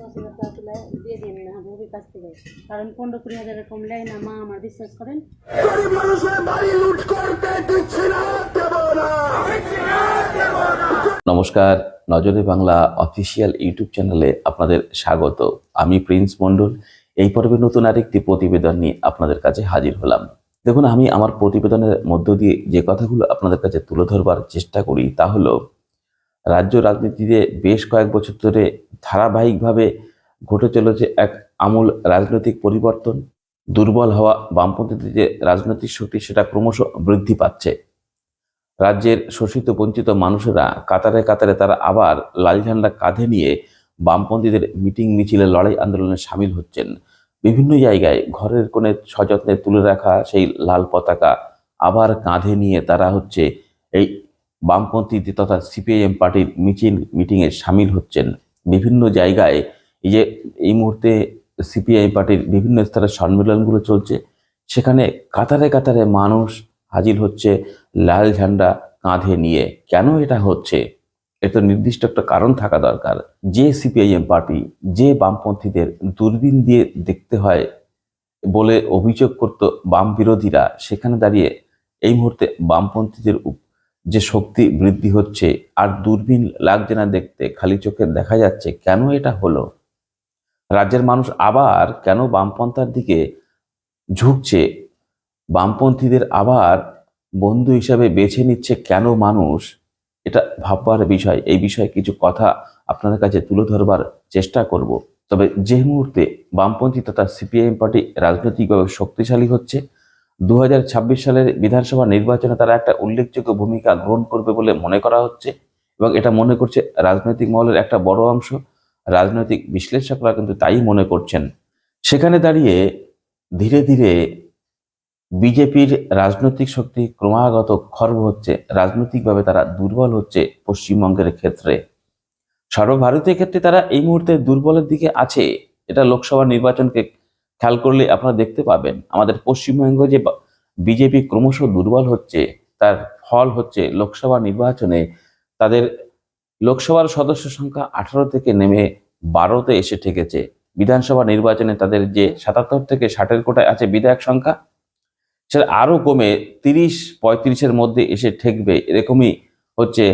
দশ হাজার টাকা তুলে দিয়ে দিন না ভবির কাছ থেকে। কারণ পনেরো কুড়ি হাজারের কম নেয় না মা আমার বিশ্বাস করেন। গরিব মানুষের বাড়ি লুট করতে দিচ্ছি না দেব না। নমস্কার নজরে বাংলা অফিসিয়াল ইউটিউব চ্যানেলে আপনাদের স্বাগত। আমি প্রিন্স মণ্ডল। এই পর্বে নতুন আরেকটি প্রতিবেদন নিয়ে আপনাদের কাছে হাজির হলাম। দেখুন আমি আমার প্রতিবেদনের মধ্য দিয়ে যে কথাগুলো আপনাদের কাছে তুলে ধরবার চেষ্টা করি তা হলো রাজ্য রাজনীতিতে বেশ কয়েক বছর ধরে ধারাবাহিকভাবে ঘটে চলেছে এক আমূল রাজনৈতিক পরিবর্তন। দুর্বল হওয়া বামপন্থীদের যে রাজনৈতিক শক্তি, সেটা ক্রমশ বৃদ্ধি পাচ্ছে। রাজ্যের শোষিত, বঞ্চিত মানুষেরা কাতারে কাতারে তারা আবার লাল ঝান্ডা কাঁধে নিয়ে বামপন্থীদের মিটিং, মিছিলে, লড়াই আন্দোলনে সামিল হচ্ছেন। বিভিন্ন জায়গায় ঘরের কোণে সযত্নে তুলে রাখা সেই লাল পতাকা আবার কাঁধে নিয়ে তারা হচ্ছে এই বামপন্থী তথা সিপিআইএম পার্টির মিছিল, মিটিংয়ে সামিল হচ্ছেন। বিভিন্ন জায়গায় এই যে, এই মুহূর্তে সিপিআই পার্টির বিভিন্ন স্তরের সম্মেলনগুলো চলছে, সেখানে কাতারে কাতারে মানুষ হাজির হচ্ছে লাল ঝান্ডা কাঁধে নিয়ে। কেন এটা হচ্ছে? তো নির্দিষ্ট একটা কারণ থাকা দরকার। যে সিপিআইএম পার্টি, যে বামপন্থীদের দূরবীন দিয়ে দেখতে হয় বলে অভিযোগ করত বাম বিরোধীরা, সেখানে দাঁড়িয়ে এই মুহূর্তে বামপন্থীদের যে শক্তি বৃদ্ধি হচ্ছে আর দূরবীন লাগছে না দেখতে, খালি চোখে দেখা যাচ্ছে, কেন এটা হলো? রাজ্যের মানুষ আবার কেন বামপন্থার দিকে ঝুঁকছে? বামপন্থীদের আবার বন্ধু হিসাবে বেছে নিচ্ছে কেন মানুষ? এটা ভাববার বিষয়। এই বিষয়ে কিছু কথা আপনাদের কাছে তুলে ধরবার চেষ্টা করব। তবে যে মুহূর্তে বামপন্থী তথা সিপিআইএম পার্টি রাজনৈতিকভাবে শক্তিশালী হচ্ছে দু হাজার ছাব্বিশ সালের বিধানসভা নির্বাচনে তারা একটা উল্লেখযোগ্য ভূমিকা গ্রহণ করবে বলে মনে করা হচ্ছে এবং এটা মনে করছে রাজনৈতিক মহলের একটা বড় অংশ। রাজনৈতিক বিশ্লেষকরা কিন্তু তাই মনে করছেন। সেখানে দাঁড়িয়ে ধীরে ধীরে বিজেপির রাজনৈতিক শক্তি ক্রমাগত খর্ব হচ্ছে, রাজনৈতিকভাবে তারা দুর্বল হচ্ছে পশ্চিমবঙ্গের ক্ষেত্রে। সর্বভারতীয় ক্ষেত্রে তারা এই মুহূর্তে দুর্বলের দিকে আছে। এটা লোকসভা নির্বাচনকে খেয়াল করলে আপনারা দেখতে পাবেন, আমাদের পশ্চিমবঙ্গ যে বিজেপি ক্রমশ দুর্বল হচ্ছে, তার ফল হচ্ছে লোকসভা নির্বাচনে তাদের লোকসভার সদস্য সংখ্যা আঠারো থেকে নেমে বারোতে এসে ঠেকেছে। বিধানসভা নির্বাচনে তাদের যে সাতাত্তর থেকে ষাটের কোটায় আছে বিধায়ক সংখ্যা, সেটা আরও কমে তিরিশ, পঁয়ত্রিশের মধ্যে এসে ঠেকবে, এরকমই হচ্ছে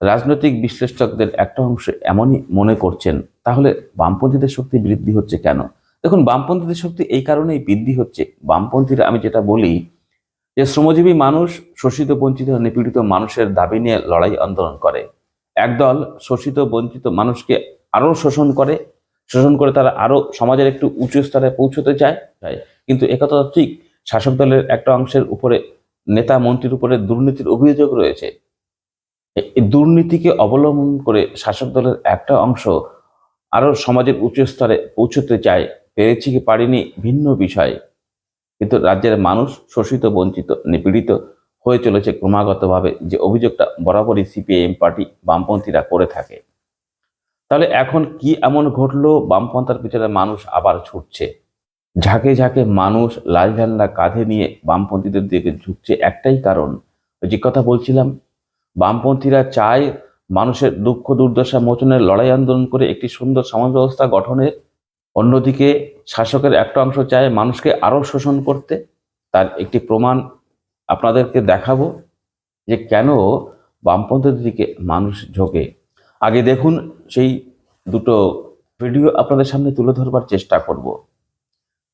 রাজনৈতিক বিশ্লেষকদের একটা অংশ এমনই মনে করছেন। তাহলে বামপন্থীদের শক্তি বৃদ্ধি হচ্ছে কেন? দেখুন, বামপন্থীদের শক্তি এই কারণেই বৃদ্ধি হচ্ছে। বামপন্থীরা, আমি যেটা বলি, যে শ্রমজীবী মানুষ শোষিত, বঞ্চিত, নিপীড়িত মানুষের দাবি নিয়ে লড়াই আন্দোলন করে। একদল শোষিত, বঞ্চিত মানুষকে আরও শোষণ করে শোষণ করে তারা আরও সমাজের একটু উঁচু স্তরে পৌঁছতে চায়। কিন্তু একথা ঠিক, শাসক দলের একটা অংশের উপরে, নেতা মন্ত্রীর উপরে দুর্নীতির অভিযোগ রয়েছে। দুর্নীতিকে অবলম্বন করে শাসক দলের একটা অংশ আরও সমাজের উচ্চ স্তরে পৌঁছতে চায় পেরেছি কি পারিনি ভিন্ন বিষয়। কিন্তু রাজ্যের মানুষ শোষিত, বঞ্চিত, নিপীড়িত হয়ে চলেছে ক্রমাগতভাবে যে অভিযোগটা বরাবরই সিপিআইএম পার্টি বামপন্থীরা করে থাকে। তাহলে এখন কি এমন ঘটলো? বামপন্থার পিছনে মানুষ আবার ছুটছে। ঝাঁকে ঝাঁকে মানুষ লাল ঝান্ডা কাঁধে নিয়ে বামপন্থীদের দিকে ঝুঁকছে একটাই কারণ। যে কথা বলছিলাম, বামপন্থীরা চায় মানুষের দুঃখ দুর্দশা মোচনের লড়াই আন্দোলন করে একটি সুন্দর সমাজ ব্যবস্থা গঠনের অন্যদিকে শাসকের একটা অংশ চায় মানুষকে আরও শোষণ করতে। তার একটি প্রমাণ আপনাদেরকে দেখাবো যে কেন বামপন্থীদের দিকে মানুষ ঝোঁকে। আগে দেখুন, সেই দুটো ভিডিও আপনাদের সামনে তুলে ধরবার চেষ্টা করব।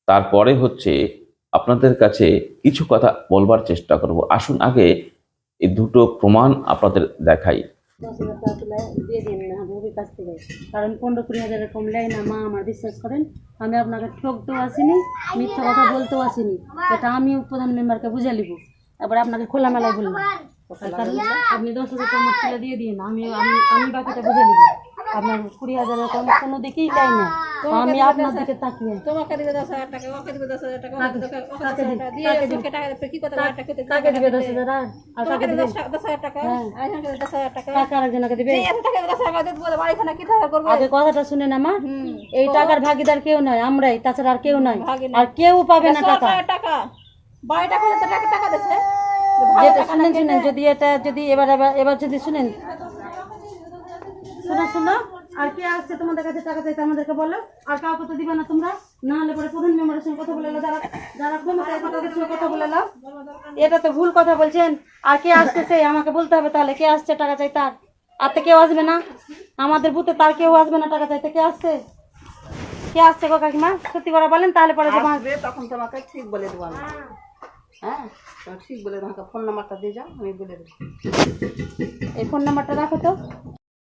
তারপরে হচ্ছে আপনাদের কাছে কিছু কথা বলবার চেষ্টা করব। আসুন আগে এই দুটো প্রমাণ আপনাদের দেখাই। দশ হাজার টাকা তুলে দিয়ে দিন না ভবির কাছ থেকে। কারণ পনেরো কুড়ি হাজারের কম নেয় না মা আমার বিশ্বাস করেন। আমি আপনাকে ঠকতেও আসিনি মিথ্যা কথা বলতেও আসিনি। এটা আমি প্রধান মেম্বারকে বুঝে নিব তারপরে আপনাকে খোলামেলায় বললাম। কারণ আপনি দশ হাজার টাকা তুলে দিয়ে দিন আমি আমি আমি বাকিটা বুঝে নিব আপনার কুড়ি কম কোনো দিকেই না। আমি আপনার দিকে তাকিয়ে। তোমাকে দিবে দশ হাজার টাকা ওকে দিবে দশ হাজার টাকা ওকে দিবে দশ হাজার টাকা দিবে? তোকে টাকা দেবে কি করতে টাকা দিতে- কাকে দিবে দশ হাজার আর? আর কাকে দিবে দিবে? দশ দশ হাজার টাকা হ্যাঁ। আরেকজনকে দশ হাজার টাকা। কাকে আরেকজনকে দিবে? এই টাকা দশ হাজার টাকা দিয়ে বলে বাড়িখানা কি টাকা করবে? আগে কথাটা শুনে না মা। এই টাকার ভাগিদার কেউ নয় আমরাই তাছাড়া আর কেউ নাই। আর কেউ পাবে না টাকা। টাকা। বাড়ি টাকা টাকা টাকা দিচ্ছে শুনেন শুনেন যদি এটা যদি এবার এবার এবার যদি শুনেন শোনো শোনো। আর কে আসছে তোমাদের কাছে টাকা চাইতে আমাদেরকে বলো। আর কাউকে তো দিবে না তোমরা। না হলে পরে প্রধান মেম্বারের সঙ্গে কথা বলে যারা যারা ক্ষমতায় তাদের সঙ্গে কথা বলে নাও। এটা তো ভুল কথা বলছেন। আর কে আসতেছে আমাকে বলতে হবে তাহলে। কে আসছে টাকা চাই তার আর তো কেউ আসবে না। আমাদের বুথে তার কেউ আসবে না টাকা চাইতে। কে আসছে? কে আসছে গো কাকিমা? সত্যি করে বলেন তাহলে পরে আসবে তখন তোমাকে ঠিক বলে দেবো হ্যাঁ? ঠিক বলে আমাকে ফোন নাম্বারটা দিয়ে যাও আমি বলে দেবো। এই ফোন নাম্বারটা রাখো তো।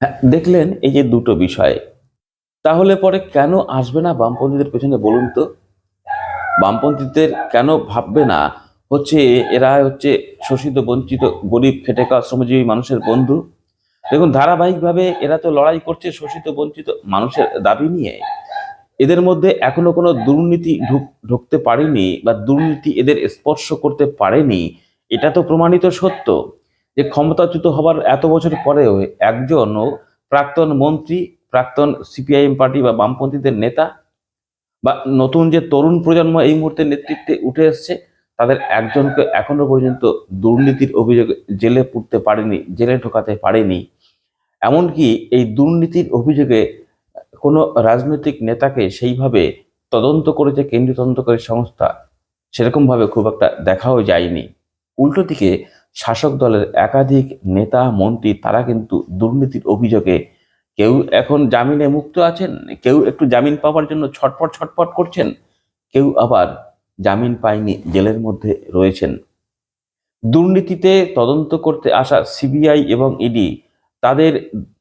হ্যাঁ, দেখলেন এই যে দুটো বিষয়। তাহলে পরে কেন আসবে না বামপন্থীদের পেছনে বলুন তো? বামপন্থীদের কেন ভাববে না? হচ্ছে এরা হচ্ছে শোষিত বঞ্চিত গরিব খেটে খাওয়া শ্রমজীবী মানুষের বন্ধু। দেখুন ধারাবাহিকভাবে এরা তো লড়াই করছে শোষিত বঞ্চিত মানুষের দাবি নিয়ে। এদের মধ্যে এখনও কোনো দুর্নীতি ঢুক- ঢুকতে পারেনি বা দুর্নীতি এদের স্পর্শ করতে পারেনি। এটা তো প্রমাণিত সত্য। যে ক্ষমতাচ্যুত হবার এত বছর পরেও একজনও প্রাক্তন মন্ত্রী, প্রাক্তন সিপিআইএম পার্টি বা বামপন্থীদের নেতা বা নতুন যে তরুণ প্রজন্ম এই মুহূর্তে নেতৃত্বে উঠে এসছে, তাদের একজনকে এখনও পর্যন্ত দুর্নীতির অভিযোগে জেলে পুড়তে পারেনি, জেলে ঢোকাতে পারেনি। এমনকি এই দুর্নীতির অভিযোগে কোনো রাজনৈতিক নেতাকে সেইভাবে তদন্ত করেছে কেন্দ্রীয় তদন্তকারী সংস্থা, সেরকমভাবে খুব একটা দেখাও যায়নি। উল্টো দিকে শাসক দলের একাধিক নেতা, মন্ত্রী, তারা কিন্তু দুর্নীতির অভিযোগে কেউ এখন জামিনে মুক্ত আছেন? কেউ একটু জামিন পাওয়ার জন্য ছটপট ছটপট করছেন? কেউ আবার জামিন পায়নি, জেলের মধ্যে রয়েছেন। দুর্নীতিতে তদন্ত করতে আসা সিবিআই এবং ইডি, তাদের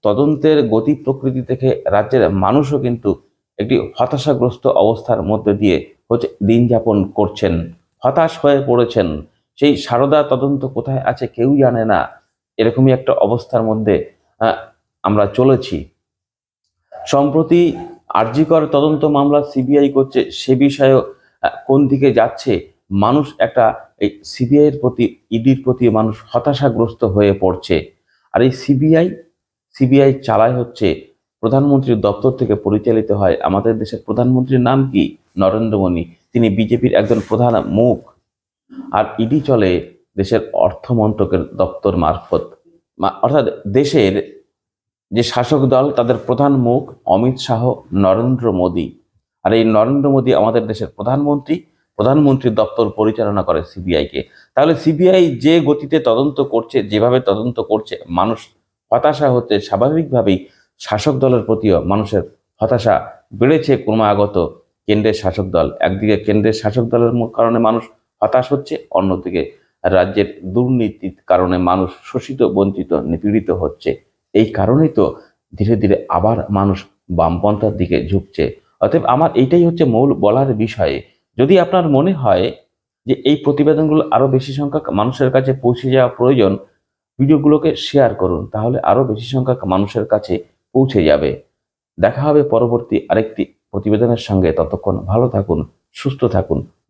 তদন্তের গতি প্রকৃতি থেকে রাজ্যের মানুষও কিন্তু একটি হতাশাগ্রস্ত অবস্থার মধ্যে দিয়ে হচ্ছে দিন যাপন করছেন। হতাশ হয়ে পড়েছেন সেই সারদা তদন্ত কোথায় আছে কেউ জানে না। এরকমই একটা অবস্থার মধ্যে আমরা চলেছি। সম্প্রতি আরজিকর তদন্ত মামলা সিবিআই করছে, সে বিষয়েও কোন দিকে যাচ্ছে? মানুষ একটা, এই সিবিআইয়ের প্রতি, ইডির প্রতি মানুষ হতাশাগ্রস্ত হয়ে পড়ছে। আর এই সিবিআই সিবিআই চালায় হচ্ছে, প্রধানমন্ত্রীর দপ্তর থেকে পরিচালিত হয়। আমাদের দেশের প্রধানমন্ত্রীর নাম কি? নরেন্দ্র মোদী। তিনি বিজেপির একজন প্রধান মুখ। আর ইডি চলে দেশের অর্থমন্ত্রকের দপ্তর মারফত। অর্থাৎ দেশের যে শাসক দল, তাদের প্রধান মুখ অমিত শাহ, নরেন্দ্র মোদী। আর এই নরেন্দ্র মোদী আমাদের দেশের প্রধানমন্ত্রী, প্রধানমন্ত্রীর দপ্তর পরিচালনা করে সিবিআইকে। তাহলে সিবিআই যে গতিতে তদন্ত করছে, যেভাবে তদন্ত করছে, মানুষ হতাশা হতে স্বাভাবিকভাবেই শাসক দলের প্রতিও মানুষের হতাশা বেড়েছে। ক্রমাগত কেন্দ্রের শাসক দল, একদিকে কেন্দ্রের শাসক দলের কারণে মানুষ হতাশ হচ্ছে। অন্যদিকে রাজ্যের দুর্নীতির কারণে মানুষ শোষিত, বঞ্চিত, নিপীড়িত হচ্ছে। এই কারণেই তো ধীরে ধীরে আবার মানুষ বামপন্থার দিকে ঝুঁকছে। অতএব আমার এইটাই হচ্ছে মূল বলার বিষয়ে। যদি আপনার মনে হয় যে এই প্রতিবেদনগুলো আরও বেশি সংখ্যক মানুষের কাছে পৌঁছে যাওয়া প্রয়োজন, ভিডিওগুলোকে শেয়ার করুন, তাহলে আরও বেশি সংখ্যক মানুষের কাছে পৌঁছে যাবে। দেখা হবে পরবর্তী আরেকটি প্রতিবেদনের সঙ্গে। ততক্ষণ ভালো থাকুন, সুস্থ থাকুন।